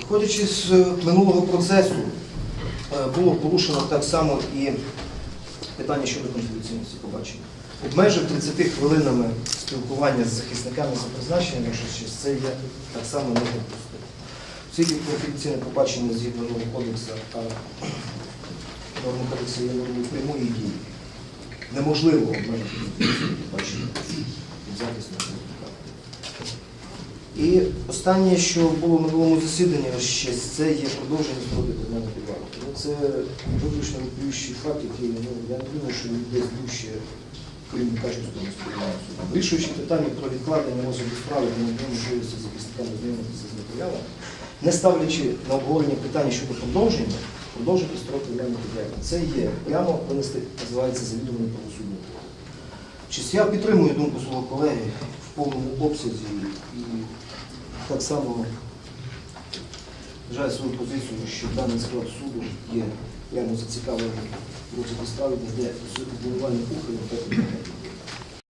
Виходячи з е, минулого процесу, е, було порушено так само і питання щодо конфіденційності побачення. Обмежив 30 хвилинами спілкування з захисниками за призначенням, що це є так само недопустимо. Оскільки конфіденційне побачення згідно нового кодексу, а норма кодексу є нормою прямої дії. Неможливо обмежити конфіденційне побачення захисного захисника. І останнє, що було на минулому засіданні, ще це є продовження строки кримінального підвалу. Ну, це виключно відповідаючий факт, який ну, я не думаю, що він десь дужче, крім качественного сприймання суду. Вирішуючи питання про відкладення розгляду справи для надання можливості захисникам ознайомитися з матеріалом, не ставлячи на обговорення питання щодо продовження, продовжити строк кримінального підвалу. Це є прямо винести, називається завідомо правосуддя. Я підтримую думку свого колеги в повному обсязі і так само вважаю свою позицію, що даний склад суду є прямо зацікавлений в розгляді справи, де обвинувальних ухилів та підтримки.